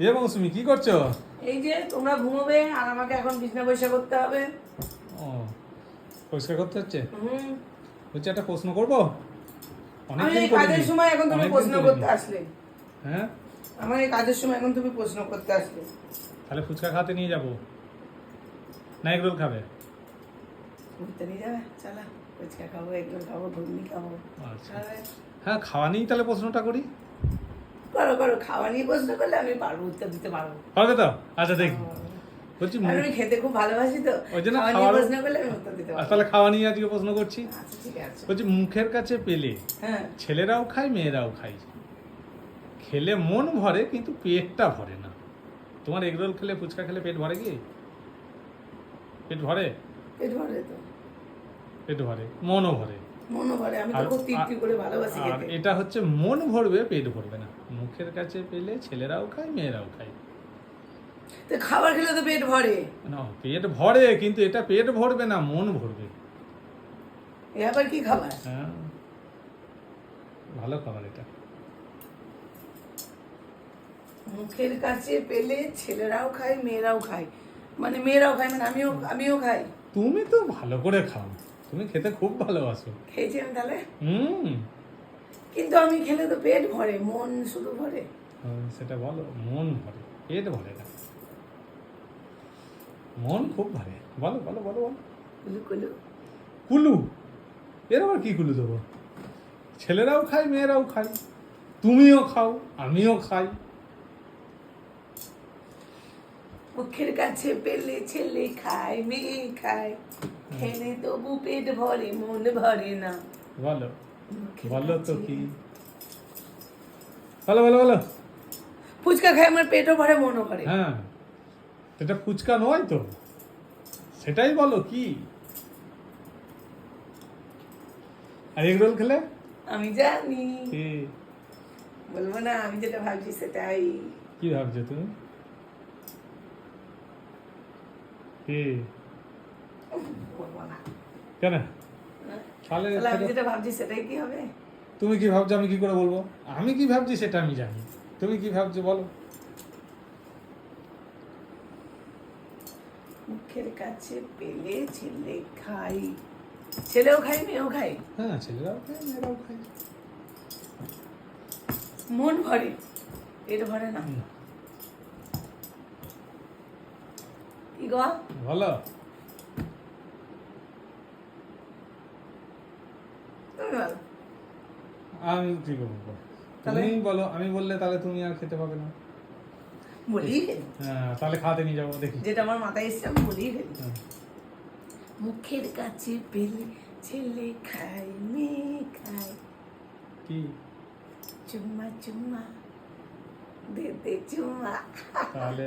এ মৌসুমি কি করছ? এই যে তোমরা ঘুমোবে আর আমাকে এখন বিছনা পয়সা করতে হবে। ও পরিষ্কার করতে হচ্ছে? হুম। বলছি একটা প্রশ্ন করব? এই কাজের সময় এখন তুমি প্রশ্ন করতে আসলে। হ্যাঁ? আমার এই কাজের সময় এখন তুমি প্রশ্ন করতে আসলে। তাহলে ফুচকা খাতে নিয়ে যাব। না এগ রোল খাবে? ঘুরতে নিয়ে যাবে? চালা ফুচকা খাব এগুলো খাব ঘুগনি খাব। আচ্ছা। হ্যাঁ খাওয়া নিয়েই তাহলে প্রশ্নটা করি। করো করো খাওয়া নিয়ে প্রশ্ন করলে আমি পারব উত্তর দিতে পারব। পারবে তো? আচ্ছা দেখি। বলছি আমি খেতে খুব ভালোবাসি তো। ওই জন্য খাওয়া প্রশ্ন করলে আমি উত্তর দিতে পারব। তাহলে খাওয়া নিয়ে আজকে প্রশ্ন করছি। আচ্ছা ঠিক আছে। বলছি মুখের কাছে পেলে হ্যাঁ। ছেলেরাও খায় মেয়েরাও খায়। খেলে মন ভরে কিন্তু পেটটা ভরে না। তোমার এগরোল খেলে ফুচকা খেলে পেট ভরে কি? পেট ভরে? পেট ভরে তো। পেট ভরে মনও ভরে। মনে ভরে। আমি তো খুব তৃপ্তি করে ভালোবাসি আর খেতে। এটা হচ্ছে মন ভরবে পেট ভরবে না। মুখের কাছে পেলে ছেলেরাও খায় মেয়েরাও খায়। তো খাবার খেলে তো পেট ভরে। না পেট ভরে কিন্তু এটা পেট ভরবে না মন ভরবে। এ আবার কি খাবার? হ্যাঁ ভালো খাবার এটা। মুখের কাছে পেলে ছেলেরাও খায় মেয়েরাও খায়। মানে মেয়েরাও খায় মানে আমিও আমিও খাই। তুমি তো ভালো করে খাও। তুমি খেতে খুব ভালোবাসো। খেয়েছি আমি তাহলে? হুম। কিন্তু আমি খেলে তো পেট ভরে মন শুধু ভরে। সেটা বলো মন ভরে পেট ভরে না। মন খুব ভরে। বলো বলো বলো বলো। কুলু কুলু। কুলু? এর আবার কি কুলু দেবো? ছেলেরাও খায় মেয়েরাও খায়। তুমিও খাও আমিও খাই। মুখের কাছে পেলে ছেলে খায় মেয়ে খায়। খেলে তবু পেট ভরে মন ভরে না। বলো। বলো তো কি? বলো বলো বলো ফুচকা খায় আমার পেটও ভরে মনও ভরে। হ্যাঁ। সেটা ফুচকা নয় তো। সেটাই বলো কি? আর এগ রোল খেলে? আমি জানি। বলব না আমি যেটা ভাবছি সেটাই। কি ভাবছ তুমি? কি? বলব না। কেন? তাহলে আমি যেটা ভাবছি সেটাই কি হবে? তুমি কি ভাবছ আমি কি করে বলব? আমি কি ভাবছি সেটা আমি জানি। তুমি কি ভাবছ বলো। মুখের কাছে পেলে ছেলে খাই। ছেলেও খাই মেয়েও খাই? হ্যাঁ ছেলেরাও খায় মেয়েরাও খায়। মন ভরে পেট ভরে না। কি গো? বলো তুমি বলো আমি কি তাহলে? তুমি বলো আমি বললে তাহলে তুমি আর খেতে পাবে না। বলি? হ্যাঁ তাহলে খাওয়াতে নিয়ে যাব দেখি। যেটা আমার মাথায় এসছে আমি বলি। মুখের কাছে পেলে ছেলে খাই মেয়ে খাই কি? চুম্মা চুম্মা দে দে চুম্মা। তাহলে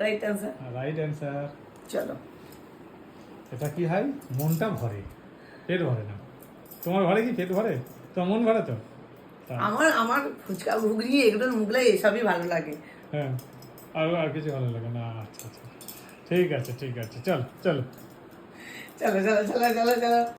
রাইট আনসার রাইট অ্যান্সার চলো। এটা কি হয়? মনটা ভরে পেট ভরে না। তোমার ঘরে কি পেট ভরে তোমার মন ভরে তো। আমার আমার ফুচকা ঘুগনি এগুলো মুগলাই এসবই ভালো লাগে। হ্যাঁ আর আর কিছু ভালো লাগে না। আচ্ছা আচ্ছা। ঠিক আছে ঠিক আছে। চল চলো। চলো চলো চলো চলো চলো।